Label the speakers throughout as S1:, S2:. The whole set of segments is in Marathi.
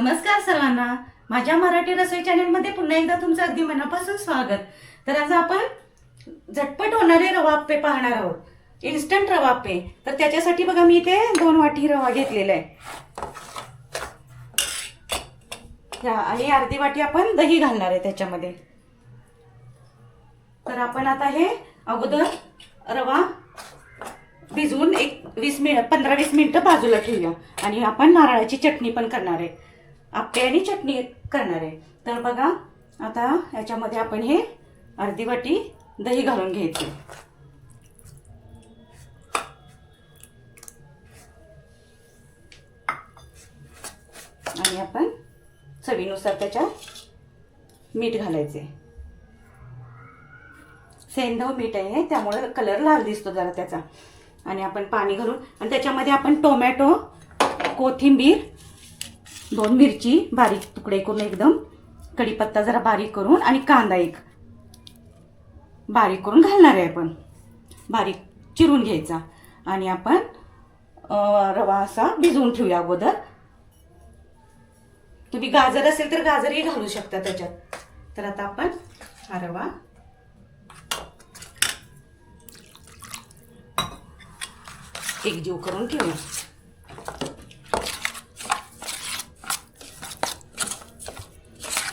S1: नमस्कार सर्वांना. माझ्या मराठी रसोई चॅनलमध्ये पुन्हा एकदा तुमचं अगदी मनापासून स्वागत. तर आज आपण झटपट होणारे रवा आप्पे पाहणार आहोत. इन्स्टंट रवा आप्पे तर त्याच्यासाठी बघा मी इथे दोन वाटी रवा घेतलेला आहे. आणि अर्धी वाटी आपण दही घालणार आहे त्याच्यामध्ये. तर आपण आता हे अगोदर रवा भिजवून एक वीस मिनिट पंधरा वीस मिनिटं बाजूला ठेवूया. आणि आपण नारळाची चटणी पण करणार आहे. आप्पे आणि चटणी करणार आहे. तर बघा आता याच्यामध्ये आपण हे अर्धी वाटी दही घालून घ्यायचे. आणि आपण चवीनुसार त्याच्यात मीठ घालायचे. सेंधव मीठ आहे त्यामुळे कलर लाल दिसतो जरा त्याचा. आणि आपण पाणी घालून आणि त्याच्यामध्ये आपण टोमॅटो कोथिंबीर दोन मिरची बारीक तुकडे करून एकदम कढीपत्ता जरा बारीक करून आणि कांदा एक. बारीक करून घालणार आहे आपण. बारीक चिरून घ्यायचा. आणि आपण रवा असा भिजवून ठेवूया अगोदर. तुम्ही गाजर असेल तर गाजरही घालू शकता त्याच्यात. तर आता आपण हा रवा एकजीव करून ठेवूया.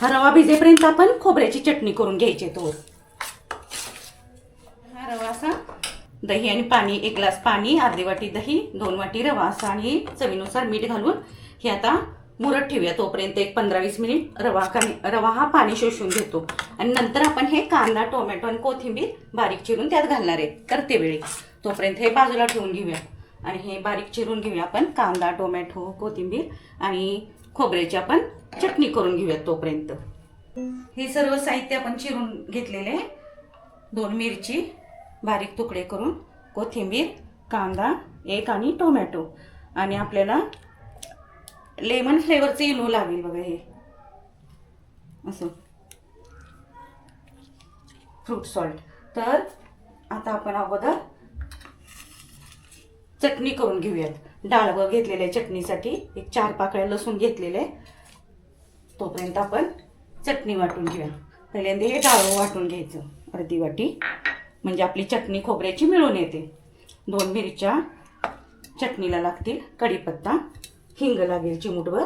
S1: हा रवा भिजेपर्यंत आपण खोबऱ्याची चटणी करून घ्यायची तो. हा रवा असा. दही आणि पाणी एक ग्लास पाणी अर्धी वाटी दही दोन वाटी रवा असा आणि चवीनुसार मीठ घालून हे आता मुरत ठेवूया. तोपर्यंत एक पंधरा वीस मिनिट रवा का रवा हा पाणी शोषून घेतो. आणि नंतर आपण हे कांदा टोमॅटो आणि कोथिंबीर बारीक चिरून त्यात घालणार आहे. ते वेळी. तोपर्यंत हे बाजूला ठेवून घेऊया. आणि हे बारीक चिरून घेऊया आपण. कांदा टोमॅटो कोथिंबीर आणि खोबऱ्याची आपण चटणी करून घेऊयात तोपर्यंत. हे सर्व साहित्य आपण चिरून घेतलेले दोन मिरची बारीक तुकडे करून कोथिंबीर कांदा एक आणि टोमॅटो. आणि आपल्याला लेमन फ्लेवरचं इनो लागेल बघा हे. असं. Fruit salt. तर आता आपण अगोदर चटणी करून घेऊयात. डाळवं घेतलेलं आहे चटणीसाठी एक चार पाकळ्या लसूण घेतलेले. आहे. तोपर्यंत आपण चटणी वाटून घेऊया. पहिल्यांदा हे डाळ वाटून घ्यायचं. अर्धी वाटी. म्हणजे आपली चटणी खोबऱ्याची मिळून येते. दोन मिरच्या चटणीला लागतील. कढीपत्ता हिंग लागेल चिमूटभर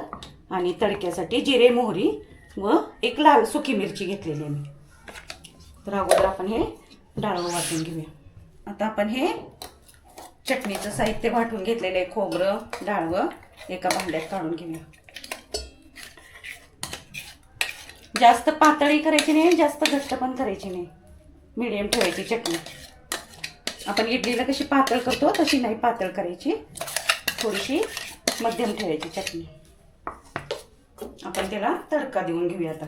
S1: आणि तडक्यासाठी जिरे मोहरी व एक लाल सुकी मिरची घेतलेली आहे मी. तर अगोदर आपण हे डाळ वाटून घेऊया. आता आपण हे चटणीचं साहित्य वाटून घेतलेलं आहे खोबरं डाळवं. एका भांड्यात काढून घेऊया. जास्त पातळी करायची नाही जास्त घट्ट पण करायची नाही. मिडियम ठेवायची चटणी. आपण इडलीला कशी पातळ करतो तशी नाही पातळ करायची. थोडीशी मध्यम ठेवायची चटणी. आपण त्याला तडका देऊन घेऊया आता.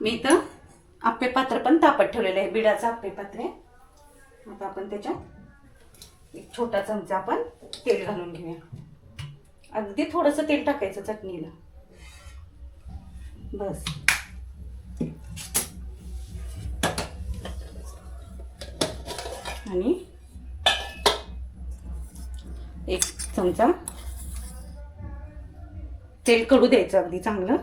S1: मी इथं आप्पे पात्र पण तापत ठेवलेलं आहे बिडाचं आप्पे पात्र आहे आता आपण त्याच्यात एक छोटा चमचा आपण तेल घालून घेऊया. अगदी थोडंसं तेल टाकायचं चटणीला. बस. आणि एक चमचा तेल कडू द्यायचं अगदी चांगलं.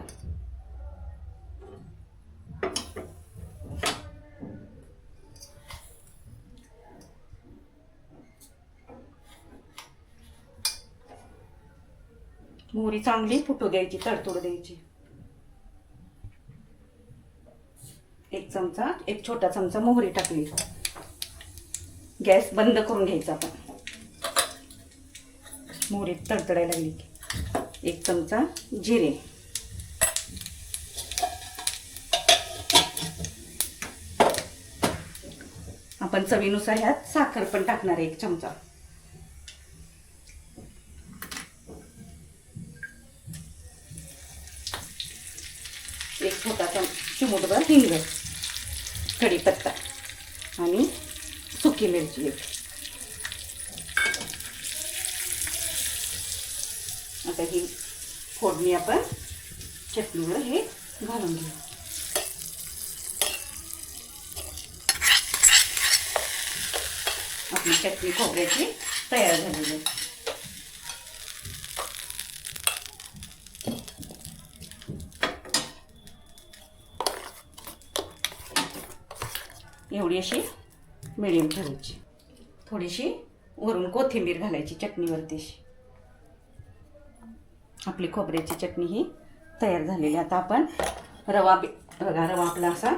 S1: मोहरी चांगली फुटू द्यायची तडतोड द्यायची. एक चमचा एक छोटा चमचा मोहरी टाकली. गॅस बंद करून घ्यायचा आपण. मोहरी तडतडायला लागली. की एक चमचा जिरे. आपण चवीनुसार ह्यात साखर पण टाकणार आहे एक चमचा. एक छोटा चिमूटभर हिंग कढीपत्ता आणि सुकी मिरची एक. आता ही फोडणी आपण चटणीवर हे घालून घेऊ. आपली चटणी खोबऱ्याची तयार झालेली आहे. एवढी अशी मिडियम ठेवायची. थोडीशी वरून कोथिंबीर घालायची चटणीवरती अशी. आपली खोबऱ्याची चटणी ही तयार झालेली. आता आपण रवा बघा रवा आपला असा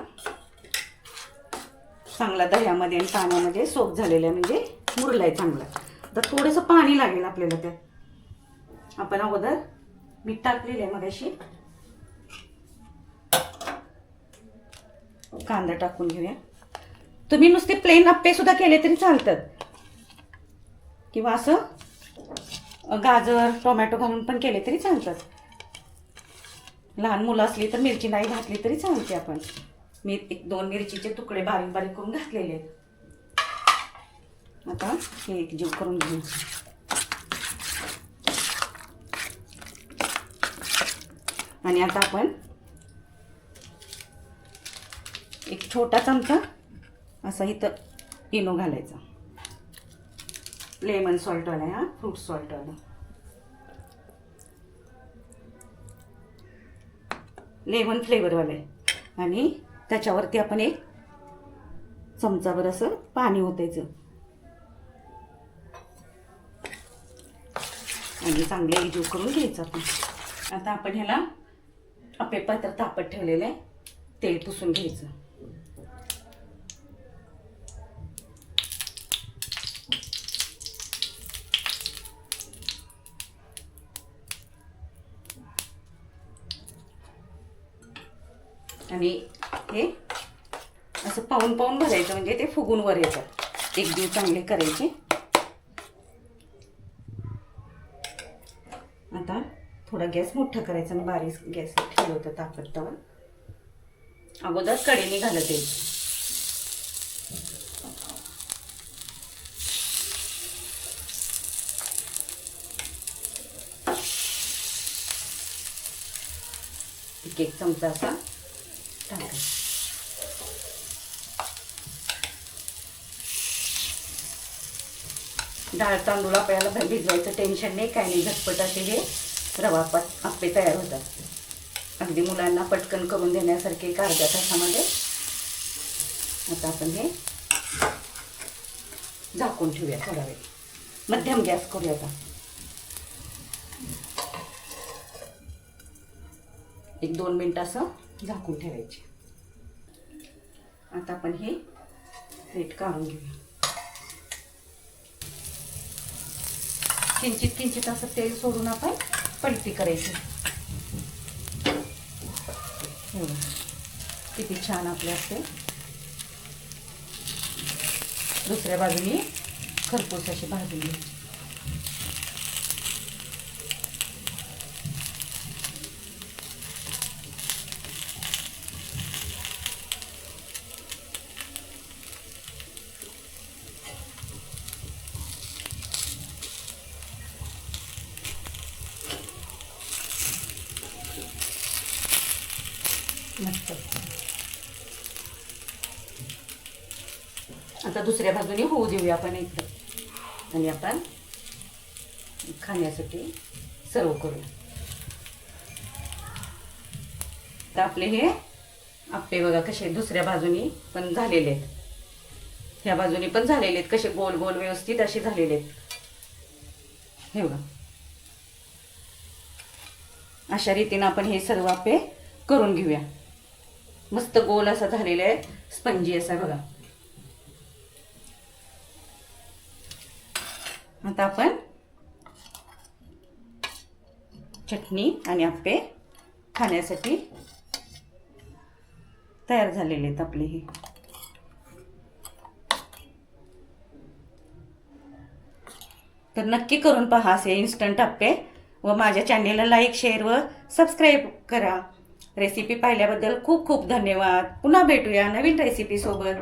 S1: चांगला दह्यामध्ये आणि पाण्यामध्ये सोप झालेला आहे म्हणजे आहे चांगला. तर थोडंसं पाणी लागेल आपल्याला त्यात. आपण अगोदर मीठ टाकलेलं आहे मगाशी. कांदा टाकून घेऊया. तुम्ही नुसते प्लेन अप्पे सुद्धा केले तरी चालतात. किंवा असं गाजर टोमॅटो घालून पण केले तरी चालतात. लहान मुलं असली तर मिरची नाही घातली तरी चालते आपण. मी एक दोन मिरचीचे तुकडे बारीक बारीक करून घातलेले आहेत. आता हे एक जीव करून घेऊ. आणि आता आपण एक छोटा चमचा असा इथं इनो घालायचा. लेमन सॉल्टवाला आहे हा? फ्रूट सॉल्टवाला लेमन फ्लेवरवाला आहे. आणि त्याच्यावरती आपण एक चमचाभर असं पाणी होतायचं आणि चांगले एकजीव करून घ्यायचं आपण. आता आपण ह्याला अपेपात्र तापत ठेवलेलं आहे. तेल पुसून घ्यायचं. आणि हे असं पाहून पाहून भरायचं म्हणजे ते फुगून वर येतं. एक दिवस चांगले करायचे. आता थोडा गॅस मोठा करायचा आणि बारीक गॅस ठेवलं होतं तापत तवा अगोदर कडेने घालत यायची. एक एक चमचा असा टाकायचा डाळ तांदूळ आपल्याला भिजवायचं टेन्शन नाही काय नाही. झटपट असे हे रवा पट आप्पे तयार होतात. अगदी मुलांना पटकन करून देण्यासारखे एक अर्ध्या तासामध्ये आता आपण हे झाकून ठेवूया थोडा वेळ. मध्यम गॅस करूया आता. एक दोन मिनटं असं झाकून ठेवायचे. आता आपण हे पीठ काढून घेऊया किंचित किंचित असं तेल सोडून आपण पलटी करायची. किती छान आपले असते. दुसऱ्या बाजूने खरपूस अशी भाजून घ्यायची. मस्त आता दुसऱ्या बाजूने होऊ देऊया आपण एकदम आणि आपण खाण्यासाठी सर्व करूया. तर आपले हे आप्पे बघा कसे दुसऱ्या बाजूनी पण झालेले आहेत. ह्या बाजूनी पण झालेले आहेत. कसे गोल गोल व्यवस्थित असे झालेले आहेत. हे बघा. अशा रीतीनं आपण हे सर्व आप्पे करून घेऊया. मस्त गोल असा झालेला आहे. स्पंजी असा बघा. आता आपण चटणी आणि आप्पे खाण्यासाठी तयार झालेले आहेत आपले हे. तर नक्की करून पहा असे इन्स्टंट आप्पे व माझ्या चॅनेलला लाईक शेअर व सबस्क्राईब करा. रेसिपी पाहिल्याबद्दल खूप खूप धन्यवाद. पुन्हा भेटूया नवीन रेसिपीसोबत